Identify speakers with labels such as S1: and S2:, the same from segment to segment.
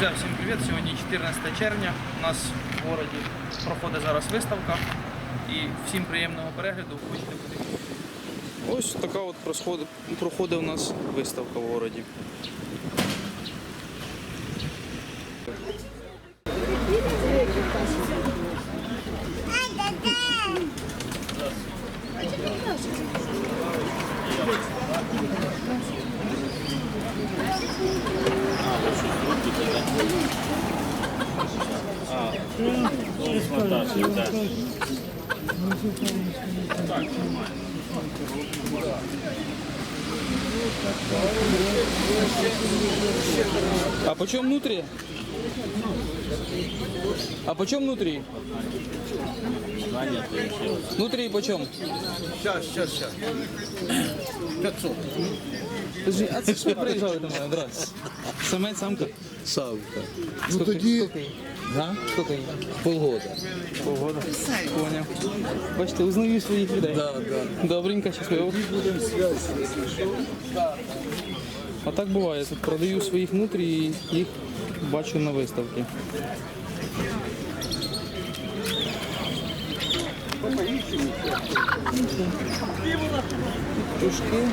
S1: Друзі, всім привіт! Сьогодні 14 червня. У нас в городі проходить зараз виставка. І всім приємного перегляду. Хочете подивитися. Ось така от проходить у нас виставка в городі. А почем внутри? А почем внутри? Внутри почем?
S2: Сейчас, сейчас, сейчас. 500.
S1: Подожди, а це ж ви приїжджали до мене, здрасте. Самець, самка.
S2: Савка. Ну тоді да?
S1: Скільки їй?
S2: полгода.
S1: Полгода. Поняв. Бачите, узнаю своїх людей.
S2: Да, да.
S1: Добренько, щасливо.
S2: Будемо связь, якщо що.
S1: А так буває. Тут продаю своїх внутрі і їх бачу на виставці. Тушки.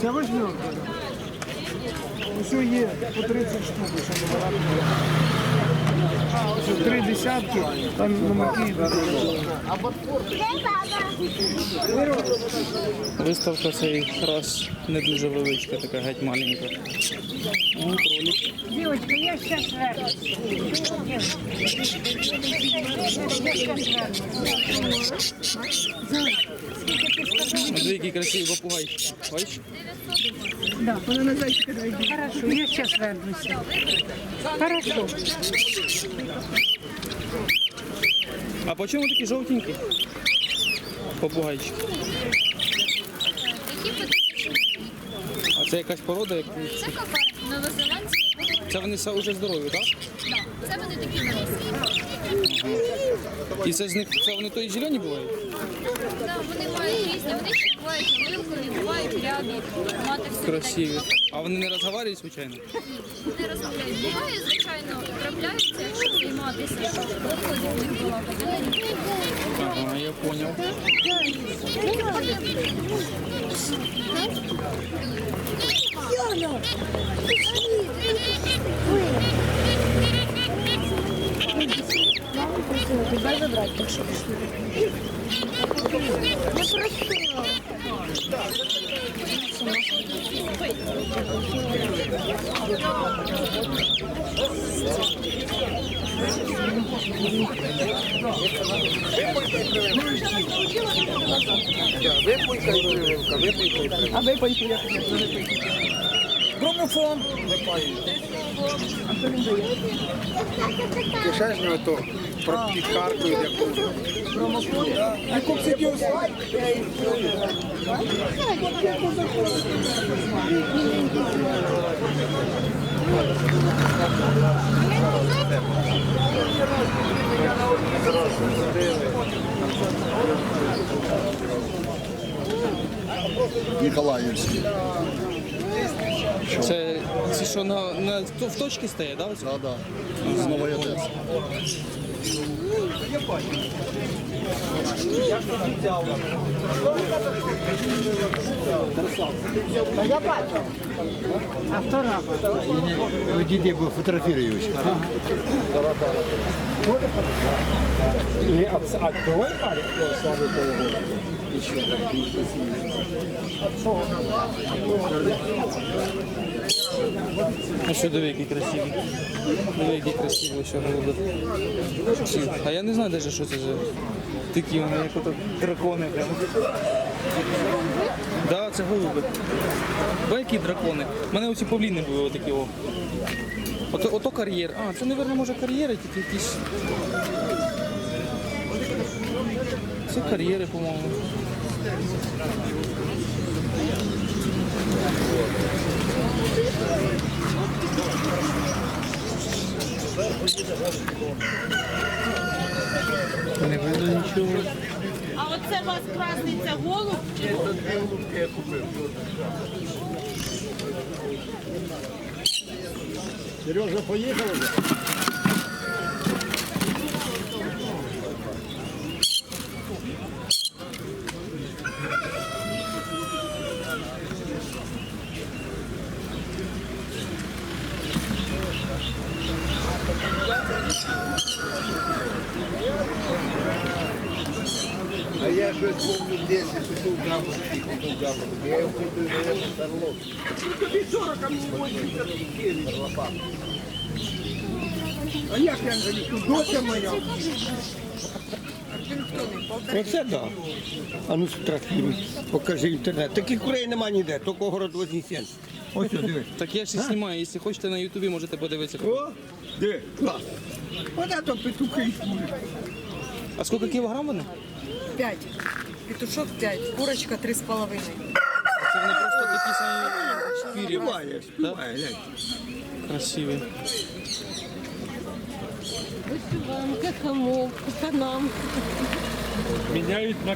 S3: Це восьмерка. Усе є по 30 штук, що номера. Три десятки, там номерки.
S1: Виставка цей раз не дуже величка, така геть маленька. О, кролик.
S4: Девочка, я сейчас вернусь.
S1: Який красивий попугай. Бачиш?
S4: Да, на зайчика Хорошо, я сейчас вернусь. Хорошо.
S1: А по чому такі жовтенькі? Попугайчик. А це якась порода, як
S5: Це кафар новозеландський.
S1: це вони са- вже здорові, так?
S5: Це вони такі великі.
S1: І це з них це вони то і зелені бувають?
S5: Да, вони мають різні. Вони ще бувають милкові, бувають рябі. Мати все
S1: Красиві. А вони не розговорюють, звичайно?
S5: Не розмовляють. Буває, звичайно, трапляються, якщо займатися, щоб доходів не було.
S1: Ага, я поняв.
S3: Кишечне то про підкарку яку.
S2: Ніколаївський.
S1: Це ці що на, на в точці стоять, да? оце?
S2: Да, да. З Нової Одеси.
S3: Ви діді бо фотографірують.
S1: Ну що диви, які красиві. Диви, які красиві, що голуби. А я не знаю навіть, що це за такі вони, як ото дракони прямо. Да, це голуби. Ба які дракони. У мене оці павліни були отакі о. Ото, ото кар'єр. А, це, мабуть, може кар'єри, тільки якісь. Це кар'єри, по-моєму. Не видно нічого.
S6: А оце у вас красний, це голуб?
S2: Сережа, поїхали вже? Я щось помню в десять купив гамму, купив гамму. Я його купив, наверное, Сарлов.
S3: А як я Анжеліку? Доця моя.
S7: Оце да. А ну страхливий. Покажи інтернет. Таких курей нема ніде, тільки город Вознесенськ. Ось що, диви.
S1: Так я і знімаю, якщо хочете на Ютубі, можете подивитися.
S7: О, диви, клас. Оце то петухи і.
S1: А скільки кілограм вони?
S8: 5. Петушок 5, курочка 3,5.
S1: Це вони просто такі самі шкірі.
S7: Співає, співає, глянь.
S1: Красиві.
S6: Вишиванка, хамов, панам.
S9: Міняють на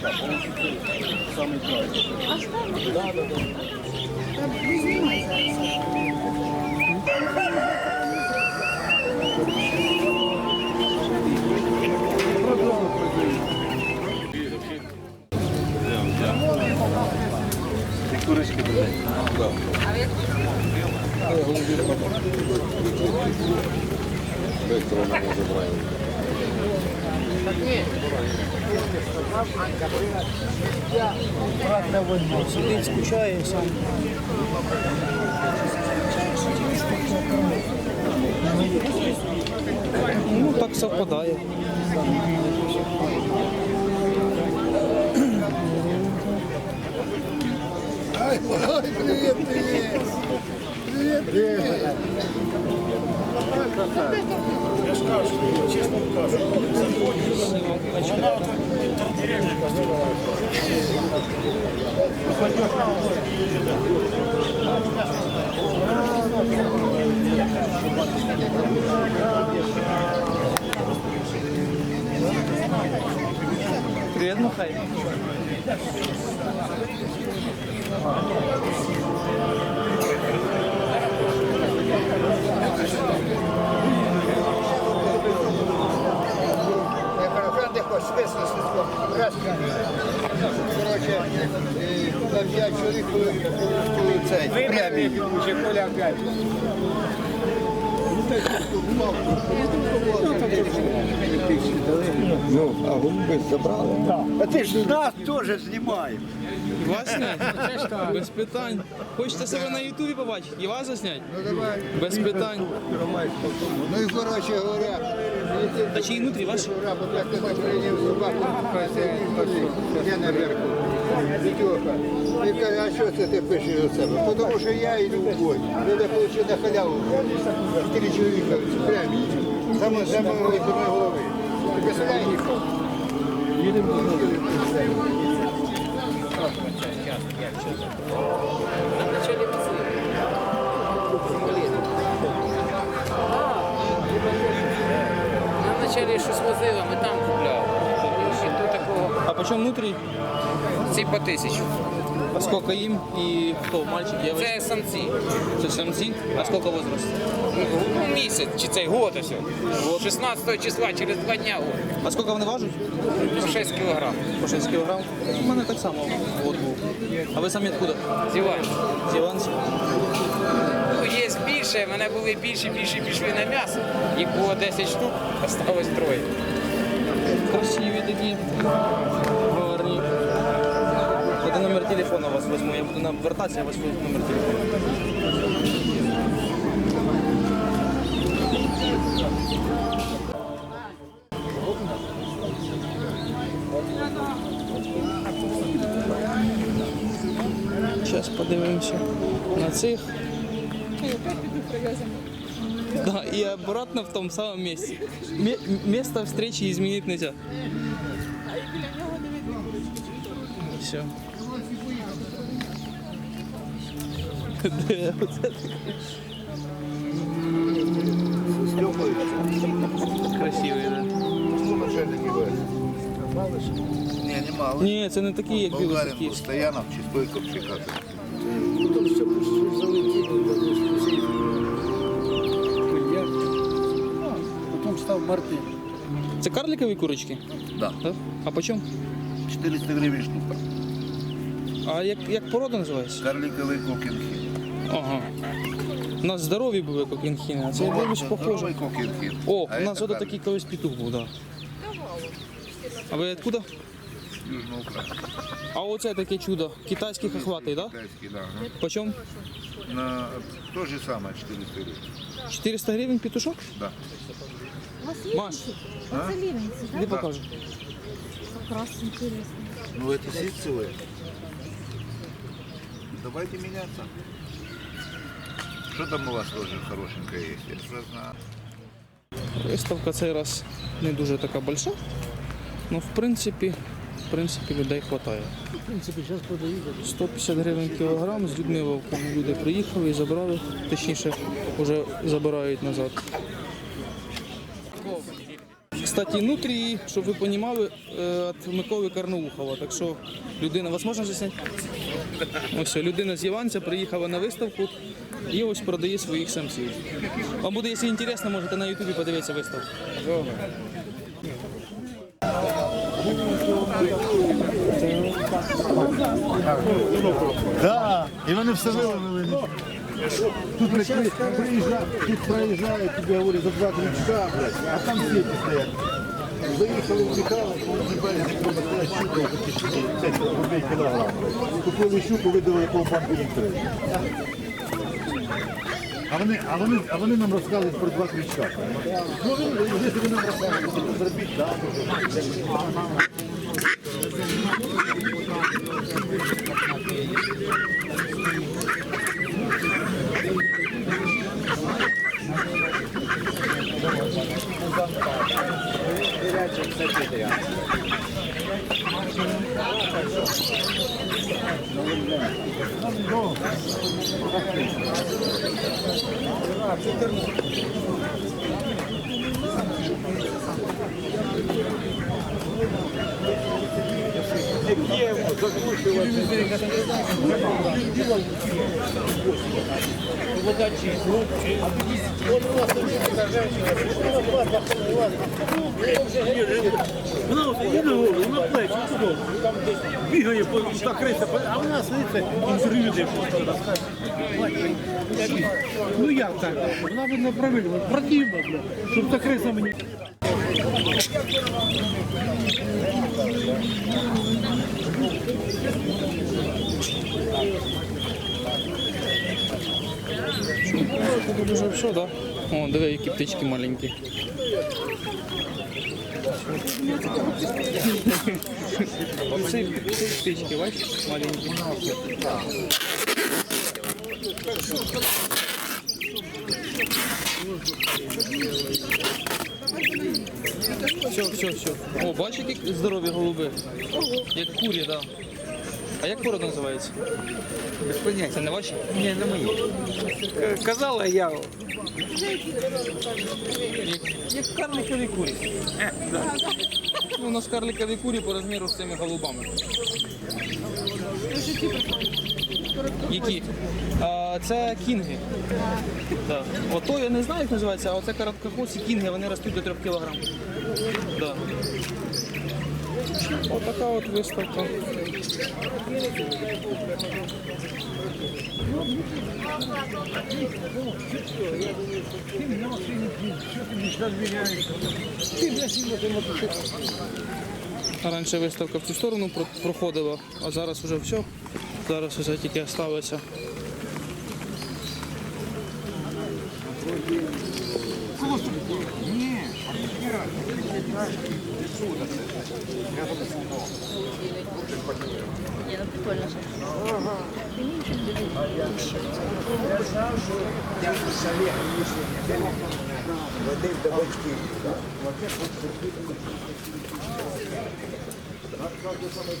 S3: Самый правильный. А что? Да, да, да. Программу продают. Курочки продают. Да. А я голубей забрал.
S9: Электронную забрали крилі.
S3: Сидить, скучає сам.
S1: Ну так совпадає.
S2: Ай, ай. Привіт, привіт. Привіт,
S1: Михай.
S2: Я кажу, де хоч списано слідко. Раз. Коротше, е, на п'ять чоловік коли коли цей.
S7: Ну, а голуби забрали.
S2: А ти ж нас теж знімаєш.
S1: Власне, без питань. Хочете себе на Ютубі побачити? І вас засняти?
S2: Ну давай.
S1: Без питань.
S2: Ну і коротше говоря,
S1: А чи і внутрі ваші?
S2: Ура, бо як ти прийняв собаку, я на верху. Вітьоха. Він каже, а що це ти пишеш до себе? Тому що я йду в бой. Треба отримати на халяву. Чотири чоловіка з премії. Саме з самої голови. Ти представляєш?
S10: На началі щось возили, ми там купляли.
S1: А по чому внутрі?
S10: Ці по тисячу.
S1: А скільки їм? І хто? Мальчик, дівчинка?
S10: Це самці.
S1: Це самці? А скільки возраст?
S10: Ну, місяць чи цей год ось. 16 числа, через два дня год.
S1: А скільки вони важать?
S10: По 6 кілограм.
S1: По 6 кілограм. У мене так само год був. А ви самі откуда?
S10: Зіваєш.
S1: З?
S10: Ну, є більше, в мене були більші, більші пішли на м'ясо. Їх було 10 штук, осталось троє.
S1: Красиві такі. Номер телефона вас візьму. Я буду навертатися, я вас візьму номер телефону. Зараз подивимося на цих. Да, и обратно в том самом месте. Место встречи изменить нельзя. Все. Красивий, да.
S2: Ні, немало.
S1: Ні, це не такі, як
S2: Болгарин,
S1: білосерківські.
S2: Стоянов чи Стойков чи як.
S3: Потім все залетіло, Потім став Мартин.
S1: Це карликові курочки?
S2: Да.
S1: Так? А по чому?
S2: 400 гривень штука.
S1: А як, як порода називається?
S2: Карликовий кокінхін.
S1: Ага. У нас здорові були кокінхіни, а це я дивлюсь похоже.
S2: Здоровий кокінхін.
S1: О, у нас
S2: карлик.
S1: такий колись петух був, так. Да. А ви откуда? А оце таке чудо. Китайських охватий, так? Да?
S2: Китайський, да. ага.
S1: По?
S2: На то же самое 400 гривень.
S1: 400 гривень петушок?
S2: Да.
S1: Маш,
S2: А?
S1: іди покажу.
S2: Ну это ситцевые. Давайте меняться. Что там у вас тоже хорошенькое есть? Я же знаю.
S1: Виставка цей раз не дуже така большая. Ну, в принципі, в принципі, людей вистачає.
S3: В принципі, зараз продають.
S1: 150 гривень кілограм з людьми вовками. Люди приїхали і забрали, точніше, вже забирають назад. Кстати, нутрії, щоб ви розуміли, від Миколи Карноухова. Так що людина, вас можна засняти? Ось людина з Іванця приїхала на виставку і ось продає своїх самців. Вам буде, якщо цікаво, можете на Ютубі подивитися виставку.
S11: Да, і вони все виловили. Тут приїжджають, тут проїжджають, тобі говорять, за два крючка, блядь, а там сіті стоять. Заїхали в Михайло, щука, такі штуки, 50 рублей кілограм. Купили щуку, видали якого банку відкрили. А вони, а, вони, а вони нам розказують про два крючка. Ну, ви- якщо ви нам розказуєте, то зробіть так.
S3: Вона от їде голову, на плечі, туди. Бігає, та а вона сидить, інтерв'ю де Ну як так? Вона видно правильно, противно, щоб та криса мені.
S1: Тут уже все, да? О, диви, які птички маленькі. Оце птички, бачиш, маленькі. Все, все, все. О, бачите, які здорові голуби. Як курі, так. Да. А як порода називається?
S10: Без поняття.
S1: Це не ваші?
S10: Ні, не мої. Казала я.
S1: Як, карликові курі. Ну, у нас карликові курі по розміру з цими голубами. Які? А, це кінги. Да. Ото я не знаю, як називається, а оце короткохвості кінги, вони ростуть до 3 кг. Да. Отака от виставка. Раніше виставка в цю сторону проходила, а зараз уже все. Зараз вже тільки осталося Ні. Не, ну прикольно же. Води до батьків. Насправді саме